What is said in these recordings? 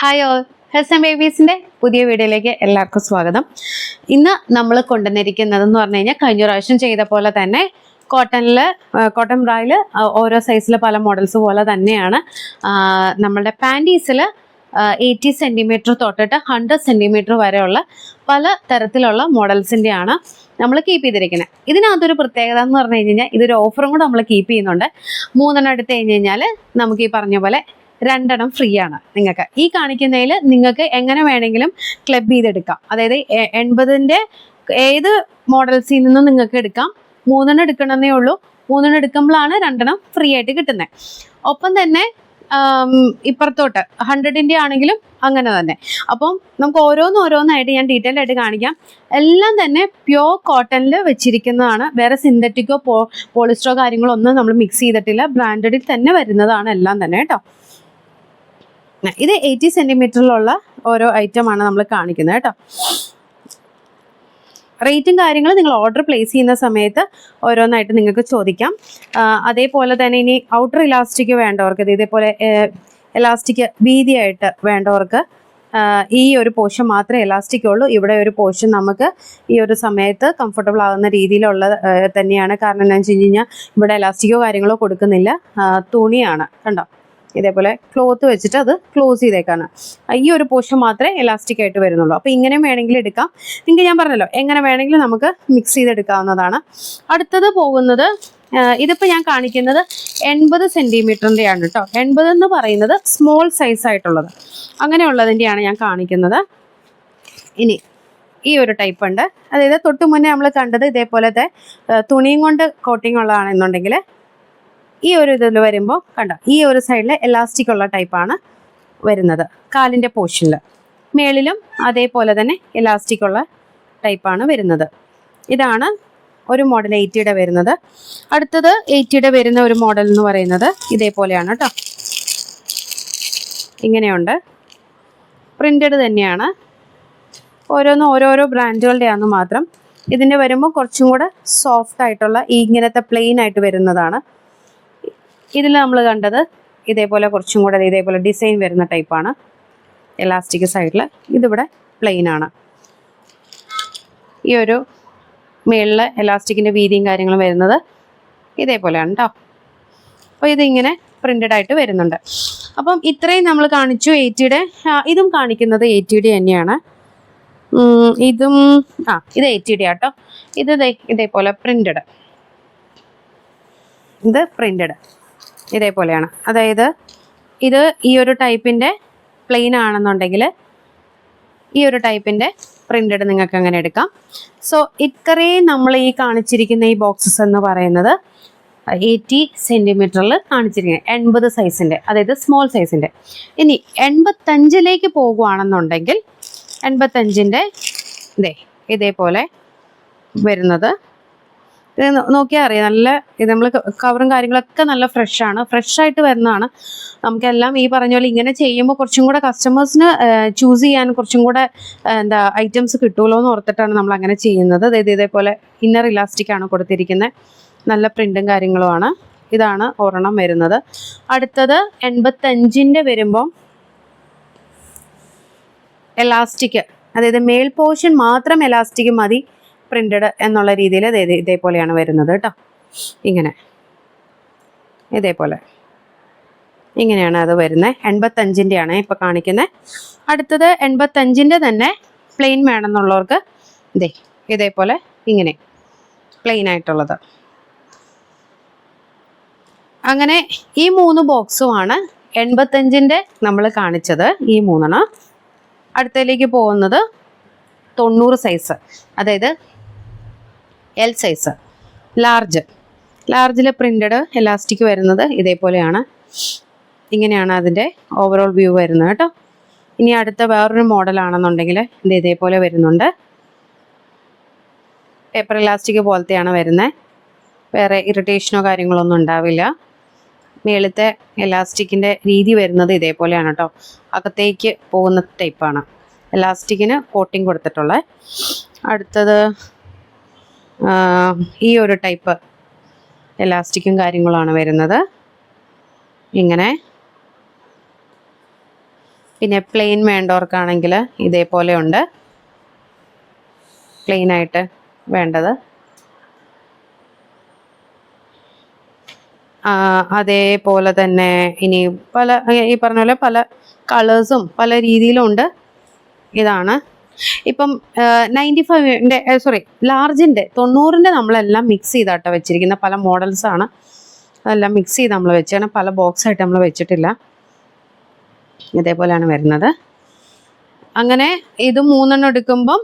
Hi all hells and ബേബീസിന്റെ പുതിയ വീഡിയോയിലേക്ക് എല്ലാവർക്കും സ്വാഗതം. ഇന്ന് നമ്മൾ കൊണ്ടുവന്നിരിക്കുന്നത് എന്ന് പറഞ്ഞു കഴിഞ്ഞാൽ കഴിഞ്ഞ പ്രാവശ്യം ചെയ്ത പോലെ തന്നെ കോട്ടണിൽ കോട്ടൺ ബ്രായിൽ ഓരോ സൈസിൽ പല മോഡൽസ് പോലെ തന്നെയാണ്. നമ്മുടെ പാന്റീസിൽ എയ്റ്റി സെന്റിമീറ്റർ തൊട്ടിട്ട് ഹൺഡ്രഡ് സെന്റിമീറ്റർ വരെയുള്ള പല തരത്തിലുള്ള മോഡൽസിന്റെയാണ് നമ്മൾ കീപ്പ് ചെയ്തിരിക്കുന്നത് ഇതിനകത്തൊരു പ്രത്യേകത എന്ന് പറഞ്ഞു കഴിഞ്ഞ് കഴിഞ്ഞാൽ ഇതൊരു ഓഫറും കൂടെ നമ്മൾ കീപ്പ് ചെയ്യുന്നുണ്ട്. മൂന്നെണ്ണം എടുത്തു കഴിഞ്ഞ് കഴിഞ്ഞാൽ നമുക്ക് ഈ പറഞ്ഞ പോലെ രണ്ടെണ്ണം ഫ്രീ ആണ് നിങ്ങൾക്ക്. ഈ കാണിക്കുന്നതിൽ നിങ്ങൾക്ക് എങ്ങനെ വേണമെങ്കിലും ക്ലബ് ചെയ്തെടുക്കാം. അതായത് എൺപതിന്റെ ഏത് മോഡൽസിൽ നിന്നും നിങ്ങൾക്ക് എടുക്കാം. മൂന്നെണ്ണം എടുക്കണമെന്നേ ഉള്ളൂ. മൂന്നെണ്ണം എടുക്കുമ്പോഴാണ് രണ്ടെണ്ണം ഫ്രീ ആയിട്ട് കിട്ടുന്നത് ഒപ്പം തന്നെ ഇപ്പുറത്തോട്ട് ഹൺഡ്രഡിന്റെ ആണെങ്കിലും അങ്ങനെ തന്നെ. അപ്പം നമുക്ക് ഓരോന്ന് ഓരോന്നായിട്ട് ഞാൻ ഡീറ്റെയിൽ ആയിട്ട് കാണിക്കാം. എല്ലാം തന്നെ പ്യോർ കോട്ടണിൽ വെച്ചിരിക്കുന്നതാണ്. വേറെ സിന്തറ്റിക്കോ പോളിസ്റ്ററോ കാര്യങ്ങളോ ഒന്നും നമ്മൾ മിക്സ് ചെയ്തിട്ടില്ല. ബ്രാൻഡഡിൽ തന്നെ വരുന്നതാണ് എല്ലാം തന്നെ കേട്ടോ. ഇത് എയ്റ്റി സെന്റിമീറ്ററിലുള്ള ഓരോ ഐറ്റമാണ് നമ്മൾ കാണിക്കുന്നത് കേട്ടോ. റേറ്റും കാര്യങ്ങളും നിങ്ങൾ ഓർഡർ പ്ലേസ് ചെയ്യുന്ന സമയത്ത് ഓരോന്നായിട്ട് നിങ്ങൾക്ക് ചോദിക്കാം. അതേപോലെ തന്നെ ഇനി ഔട്ടർ ഇലാസ്റ്റിക് വേണ്ടവർക്ക് ഇത് ഇതേപോലെ എലാസ്റ്റിക് വീതിയായിട്ട് വേണ്ടവർക്ക് ഈ ഒരു പോഷൻ മാത്രമേ എലാസ്റ്റിക് ഉള്ളൂ. ഇവിടെ ഒരു പോഷൻ നമുക്ക് ഈ ഒരു സമയത്ത് കംഫർട്ടബിൾ ആകുന്ന രീതിയിലുള്ള തന്നെയാണ്. കാരണം എന്താണെന്ന് വെച്ച് കഴിഞ്ഞാൽ ഇവിടെ എലാസ്റ്റിക്കോ കാര്യങ്ങളോ കൊടുക്കുന്നില്ല. തുണിയാണ്. കണ്ടോ? ഇതേപോലെ ക്ലോത്ത് വെച്ചിട്ട് അത് ക്ലോസ് ചെയ്തേക്കാണ്. ഈ ഒരു പോർഷൻ മാത്രമേ എലാസ്റ്റിക് ആയിട്ട് വരുന്നുള്ളൂ. അപ്പോൾ ഇങ്ങനെ വേണമെങ്കിൽ എടുക്കാം. നിങ്ങൾക്ക് ഞാൻ പറഞ്ഞല്ലോ എങ്ങനെ വേണമെങ്കിലും നമുക്ക് മിക്സ് ചെയ്തെടുക്കാവുന്നതാണ്. അടുത്തത് പോകുന്നത് ഇതിപ്പോൾ ഞാൻ കാണിക്കുന്നത് എൺപത് സെന്റിമീറ്ററിന്റെയാണ് കേട്ടോ എൺപത് എന്ന് പറയുന്നത് സ്മോൾ സൈസ് ആയിട്ടുള്ളത്. അങ്ങനെയുള്ളതിന്റെയാണ് ഞാൻ കാണിക്കുന്നത്. ഇനി ഈ ഒരു ടൈപ്പ് ഉണ്ട്. അതായത് തൊട്ട് മുന്നേ നമ്മൾ കണ്ടത് ഇതേപോലത്തെ തുണിയും കൊണ്ട് കോട്ടിംഗ് ഉള്ളതാണെന്നുണ്ടെങ്കിൽ ഈ ഒരു ഇതിൽ വരുമ്പോൾ കണ്ടോ ഈ ഒരു സൈഡിൽ എലാസ്റ്റിക് ഉള്ള ടൈപ്പാണ് വരുന്നത്. കാലിന്റെ പോർഷനിൽ മേളിലും അതേപോലെ തന്നെ എലാസ്റ്റിക് ഉള്ള ടൈപ്പാണ് വരുന്നത്. ഇതാണ് ഒരു മോഡൽ എയ്റ്റിയുടെ വരുന്നത്. അടുത്തത് എയ്റ്റിയുടെ വരുന്ന ഒരു മോഡൽ എന്ന് പറയുന്നത് ഇതേപോലെയാണ് കേട്ടോ ഇങ്ങനെയുണ്ട്. പ്രിന്റഡ് തന്നെയാണ്. ഓരോന്നും ഓരോരോ ബ്രാൻഡുകളുടെയാണെന്ന് മാത്രം ഇതിന്റെ വരുമ്പോൾ കുറച്ചും കൂടെ സോഫ്റ്റ് ആയിട്ടുള്ള ഇങ്ങനത്തെ പ്ലെയിൻ ആയിട്ട് വരുന്നതാണ്. ഇതിൽ നമ്മൾ കണ്ടത് ഇതേപോലെ കുറച്ചും കൂടെ ഇതേപോലെ ഡിസൈൻ വരുന്ന ടൈപ്പാണ് എലാസ്റ്റിക് സൈഡിൽ ഇതിവിടെ പ്ലെയിൻ ആണ്. ഈ ഒരു മേളിൽ എലാസ്റ്റിക്കിന്റെ വീതിയും കാര്യങ്ങളും വരുന്നത് ഇതേപോലെയാണ് കേട്ടോ അപ്പോൾ ഇതിങ്ങനെ പ്രിന്റഡ് ആയിട്ട് വരുന്നുണ്ട്. അപ്പം ഇത്രയും നമ്മൾ കാണിച്ചു എയ്റ്റിയുടെ ഇതും കാണിക്കുന്നത് എയ്റ്റിയുടെ തന്നെയാണ്. ഇതും ആ ഇത് എയ്റ്റിയുടെ ആട്ടോ. ഇത് ഇതേപോലെ പ്രിന്റഡ് ഇത് പ്രിന്റഡ് ഇതേപോലെയാണ്. അതായത് ഇത് ഈ ഒരു ടൈപ്പിന്റെ പ്ലെയിൻ ആണെന്നുണ്ടെങ്കിൽ ഈ ഒരു ടൈപ്പിന്റെ പ്രിന്റഡ് നിങ്ങൾക്ക് അങ്ങനെ എടുക്കാം. സോ ഇത്രയും നമ്മൾ ഈ കാണിച്ചിരിക്കുന്ന ഈ ബോക്സസ് എന്ന് പറയുന്നത് എയ്റ്റി സെന്റിമീറ്ററിൽ കാണിച്ചിരിക്കുന്നത് എൺപത് സൈസിന്റെ അതായത് സ്മോൾ സൈസിന്റെ ഇനി എൺപത്തഞ്ചിലേക്ക് പോകുകയാണെന്നുണ്ടെങ്കിൽ എൺപത്തഞ്ചിന്റെ ഇതേ ഇതേപോലെ വരുന്നത് ഇത് നോക്കിയാൽ അറിയാം. നല്ല നമ്മൾ കവറും കാര്യങ്ങളൊക്കെ നല്ല ഫ്രഷാണ് ആണ്. ഫ്രഷ് ആയിട്ട് വരുന്നതാണ്. നമുക്കെല്ലാം ഈ പറഞ്ഞ പോലെ ഇങ്ങനെ ചെയ്യുമ്പോൾ കുറച്ചും കൂടെ കസ്റ്റമേഴ്സിന് ചൂസ് ചെയ്യാൻ കുറച്ചും കൂടെ എന്താ ഐറ്റംസ് കിട്ടുമല്ലോ എന്ന് ഓർത്തിട്ടാണ് നമ്മൾ അങ്ങനെ ചെയ്യുന്നത്. അതായത് ഇതേപോലെ ഇന്നർ ഇലാസ്റ്റിക് ആണ് കൊടുത്തിരിക്കുന്നത് നല്ല പ്രിന്റും കാര്യങ്ങളുമാണ് ഇതാണ് ഒരെണ്ണം വരുന്നത്. അടുത്തത് എൺപത്തഞ്ചിന്റെ വരുമ്പം എലാസ്റ്റിക് അതായത് മേൽ പോർഷൻ മാത്രം എലാസ്റ്റിക് മതി. പ്രിന്റഡ് എന്നുള്ള രീതിയിൽ ഇതേപോലെയാണ് വരുന്നത് കേട്ടോ. ഇങ്ങനെ. ഇതേപോലെ. ഇങ്ങനെയാണ് അത് വരുന്നത്. എൺപത്തഞ്ചിന്റെ ആണ് ഇപ്പോൾ കാണിക്കുന്നത് അടുത്തത് എൺപത്തഞ്ചിന്റെ തന്നെ പ്ലെയിൻ വേണമെന്നുള്ളവർക്ക് ഇതേ ഇതേപോലെ ഇങ്ങനെ പ്ലെയിൻ ആയിട്ടുള്ളത്. അങ്ങനെ ഈ മൂന്ന് ബോക്സുമാണ് എൺപത്തഞ്ചിന്റെ നമ്മൾ കാണിച്ചത്. ഈ മൂന്നെണ്ണം. അടുത്തതിലേക്ക് പോകുന്നത് തൊണ്ണൂറ് സൈസ് അതായത് എൽ സൈസ് ലാർജ് ലാർജിൽ പ്രിന്റഡ് എലാസ്റ്റിക് വരുന്നത് ഇതേപോലെയാണ്. ഇങ്ങനെയാണ് അതിന്റെ ഓവറോൾ വ്യൂ വരുന്നത് കേട്ടോ. ഇനി അടുത്ത വേറൊരു മോഡലാണെന്നുണ്ടെങ്കിൽ ഇത് ഇതേപോലെ വരുന്നുണ്ട്. പേപ്പർ ഇലാസ്റ്റിക് പോലത്തെയാണ് വരുന്നത് വേറെ ഇറിറ്റേഷനോ കാര്യങ്ങളോ ഒന്നും ഉണ്ടാവില്ല. മേളത്തെ എലാസ്റ്റിക്കിന്റെ രീതി വരുന്നത് ഇതേപോലെയാണ് കേട്ടോ. അകത്തേക്ക് പോകുന്ന ടൈപ്പാണ് എലാസ്റ്റിക്കിന് കോട്ടിങ് കൊടുത്തിട്ടുള്ളത് അടുത്തത് ഈ ഒരു ടൈപ്പ് എലാസ്റ്റിക്കും കാര്യങ്ങളാണ് വരുന്നത്. ഇങ്ങനെ. പിന്നെ പ്ലെയിൻ വേണ്ടവർക്കാണെങ്കിൽ ഇതേപോലെ ഉണ്ട്. പ്ലെയിൻ ആയിട്ട് വേണ്ടത്. അതേപോലെ തന്നെ ഇനി പല ഈ പറഞ്ഞ പോലെ പല കളേഴ്സും പല രീതിയിലും ഉണ്ട്. ഇതാണ്. ഇപ്പം നയന്റി ഫൈവിന്റെ സോറി ലാർജിന്റെ തൊണ്ണൂറിന്റെ നമ്മളെല്ലാം മിക്സ് ചെയ്താട്ടോ വെച്ചിരിക്കുന്ന. പല മോഡൽസാണ് അതെല്ലാം മിക്സ് ചെയ്ത് നമ്മൾ വെച്ചാണ്. പല ബോക്സായിട്ട് നമ്മൾ വെച്ചിട്ടില്ല. ഇതേപോലെയാണ് വരുന്നത്. അങ്ങനെ ഇത് മൂന്നെണ്ണം എടുക്കുമ്പം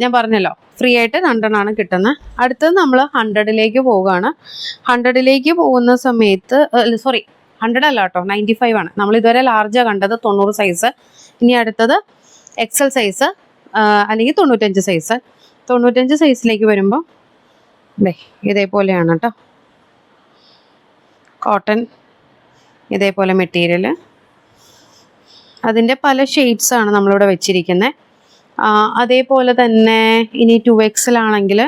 ഞാൻ പറഞ്ഞല്ലോ ഫ്രീ ആയിട്ട് രണ്ടെണ്ണമാണ് കിട്ടുന്നത് അടുത്തത് നമ്മൾ ഹൺഡ്രഡിലേക്ക് പോവുകയാണ്. ഹൺഡ്രഡിലേക്ക് പോകുന്ന സമയത്ത് സോറി ഹൺഡ്രഡ് അല്ല കേട്ടോ നയന്റി ഫൈവ് ആണ്. നമ്മൾ ഇതുവരെ ലാർജാണ് കണ്ടത് തൊണ്ണൂറ് സൈസ് ഇനി അടുത്തത് എക്സൽ സൈസ് അല്ലെങ്കിൽ തൊണ്ണൂറ്റഞ്ച് സൈസ് തൊണ്ണൂറ്റഞ്ച് സൈസിലേക്ക് വരുമ്പോൾ ദേ ഇതേപോലെയാണ് കേട്ടോ കോട്ടൺ ഇതേപോലെ മെറ്റീരിയൽ അതിന്റെ പല ഷെയ്ഡ്സ് ആണ് നമ്മളിവിടെ വെച്ചിരിക്കുന്നത് അതേപോലെ തന്നെ ഇനി ടു എക്സിലാണെങ്കിൽ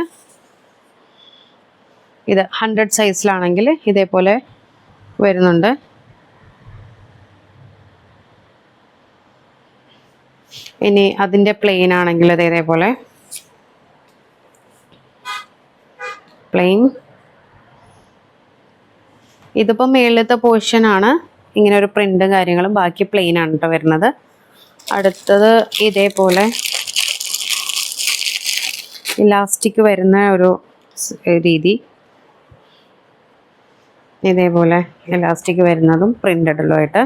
ഇത് ഹൺഡ്രഡ് സൈസിലാണെങ്കിൽ ഇതേപോലെ വരുന്നുണ്ട്. ഇനി അതിന്റെ പ്ലെയിൻ ആണെങ്കിൽ അത് ഇതേപോലെ. പ്ലെയിൻ ഇതിപ്പോൾ മേളിലത്തെ ആണ്. ഇങ്ങനെ ഒരു പ്രിന്റും കാര്യങ്ങളും ബാക്കി പ്ലെയിൻ ആണ് കേട്ടോ വരുന്നത്. അടുത്തത് ഇതേപോലെ ഇലാസ്റ്റിക് വരുന്ന ഒരു രീതി. ഇതേപോലെ ഇലാസ്റ്റിക് വരുന്നതും പ്രിന്റഡിലുമായിട്ട്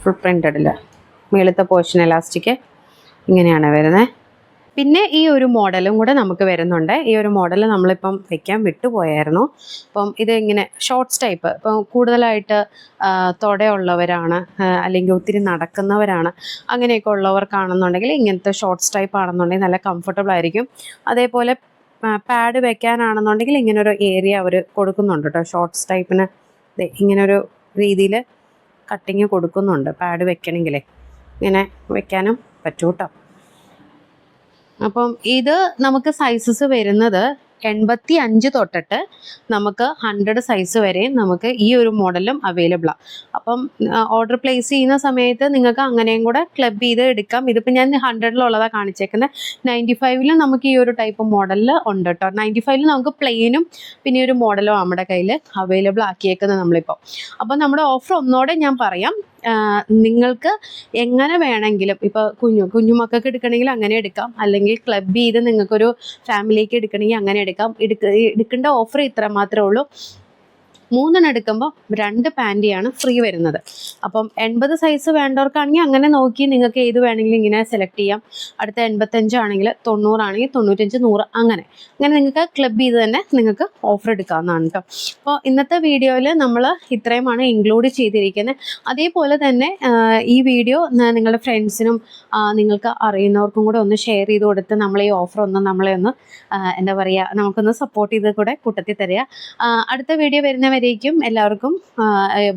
ഫുൾ പ്രിന്റഡിൽ മേളത്തെ പോർഷൻ എലാസ്റ്റിക് ഇങ്ങനെയാണ് വരുന്നത് പിന്നെ ഈ ഒരു മോഡലും കൂടെ നമുക്ക് വരുന്നുണ്ട്. ഈ ഒരു മോഡൽ നമ്മളിപ്പം വയ്ക്കാൻ വിട്ടുപോയായിരുന്നു. അപ്പം ഇത് ഇങ്ങനെ ഷോർട്ട്സ് ടൈപ്പ് ഇപ്പം കൂടുതലായിട്ട് തൊടയുള്ളവരാണ് അല്ലെങ്കിൽ ഒത്തിരി നടക്കുന്നവരാണ് അങ്ങനെയൊക്കെ ഉള്ളവർക്കാണെന്നുണ്ടെങ്കിൽ ഇങ്ങനത്തെ ഷോർട്ട്സ് ടൈപ്പ് ആണെന്നുണ്ടെങ്കിൽ നല്ല കംഫർട്ടബിൾ ആയിരിക്കും. അതേപോലെ പാഡ് വെക്കാനാണെന്നുണ്ടെങ്കിൽ ഇങ്ങനൊരു ഏരിയ അവർ കൊടുക്കുന്നുണ്ട് കേട്ടോ. ഷോർട്സ് ടൈപ്പിന് ഇങ്ങനൊരു രീതിയിൽ കട്ടിങ് കൊടുക്കുന്നുണ്ട് പാഡ് വെക്കണമെങ്കിലേ ഇങ്ങനെ വെക്കാനും പറ്റൂ കേട്ടോ അപ്പം ഇത് നമുക്ക് സൈസസ് വരുന്നത് എൺപത്തി അഞ്ച് തൊട്ടിട്ട് നമുക്ക് ഹൺഡ്രഡ് സൈസ് വരെ നമുക്ക് ഈ ഒരു മോഡലും അവൈലബിളാണ് അപ്പം ഓർഡർ പ്ലേസ് ചെയ്യുന്ന സമയത്ത് നിങ്ങൾക്ക് അങ്ങനെയും കൂടെ ക്ലബ് ചെയ്ത് എടുക്കാം. ഇതിപ്പോൾ ഞാൻ ഹൺഡ്രഡിലുള്ളതാണ് കാണിച്ചേക്കുന്നത് നയന്റി ഫൈവിലും നമുക്ക് ഈ ഒരു ടൈപ്പ് മോഡലിൽ ഉണ്ട് കേട്ടോ നയന്റി ഫൈവിൽ നമുക്ക് പ്ലെയിനും പിന്നെ ഒരു മോഡലും നമ്മുടെ കയ്യിൽ അവൈലബിൾ ആക്കിയേക്കുന്നത് നമ്മളിപ്പോൾ അപ്പോൾ നമ്മുടെ ഓഫർ ഒന്നോടെ ഞാൻ പറയാം. നിങ്ങൾക്ക് എങ്ങനെ വേണമെങ്കിലും ഇപ്പോൾ കുഞ്ഞു കുഞ്ഞു മക്കൾക്ക് എടുക്കണമെങ്കിൽ അങ്ങനെ എടുക്കാം. അല്ലെങ്കിൽ ക്ലബ് ചെയ്ത് നിങ്ങൾക്കൊരു ഫാമിലിക്ക് എടുക്കണമെങ്കിൽ അങ്ങനെ എടുക്കാം. എടുക്ക എടുക്കേണ്ട ഓഫർ ഇത്ര മാത്രമേ ഉള്ളൂ. മൂന്നെണ്ണം എടുക്കുമ്പോൾ രണ്ട് പാന്റിയാണ് ഫ്രീ വരുന്നത്. അപ്പം എൺപത് സൈസ് വേണ്ടവർക്കാണെങ്കിൽ അങ്ങനെ നോക്കി നിങ്ങൾക്ക് ഏത് വേണമെങ്കിലും ഇങ്ങനെ സെലക്ട് ചെയ്യാം. അടുത്ത എൺപത്തഞ്ചാണെങ്കിൽ തൊണ്ണൂറാണെങ്കിൽ തൊണ്ണൂറ്റഞ്ച് നൂറ് അങ്ങനെ. അങ്ങനെ നിങ്ങൾക്ക് ക്ലബ് ചെയ്ത് തന്നെ നിങ്ങൾക്ക് ഓഫർ എടുക്കാവുന്നതാണ് കേട്ടോ അപ്പോൾ ഇന്നത്തെ വീഡിയോയിൽ നമ്മൾ ഇത്രയുമാണ് ഇൻക്ലൂഡ് ചെയ്തിരിക്കുന്നത് അതേപോലെ തന്നെ ഈ വീഡിയോ നിങ്ങളുടെ ഫ്രണ്ട്സിനും നിങ്ങൾക്ക് അറിയുന്നവർക്കും കൂടെ ഒന്ന് ഷെയർ ചെയ്ത് കൊടുത്ത് നമ്മളെ ഈ ഓഫർ ഒന്ന് നമ്മളെ ഒന്ന് എന്താ പറയുക നമുക്കൊന്ന് സപ്പോർട്ട് ചെയ്ത് കൂടെ കൂട്ടത്തിൽ തരിക. അടുത്ത വീഡിയോ വരുന്നവരേക്കും എല്ലാവർക്കും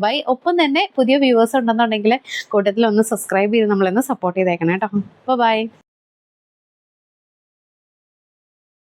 ബൈ. ഒപ്പം തന്നെ പുതിയ വ്യൂവേഴ്സ് ഉണ്ടെന്നുണ്ടെങ്കിൽ കൂട്ടത്തിൽ ഒന്ന് സബ്സ്ക്രൈബ് ചെയ്ത് നമ്മളൊന്ന് സപ്പോർട്ട് ചെയ്തേക്കണം കേട്ടോ. അപ്പോൾ ബൈ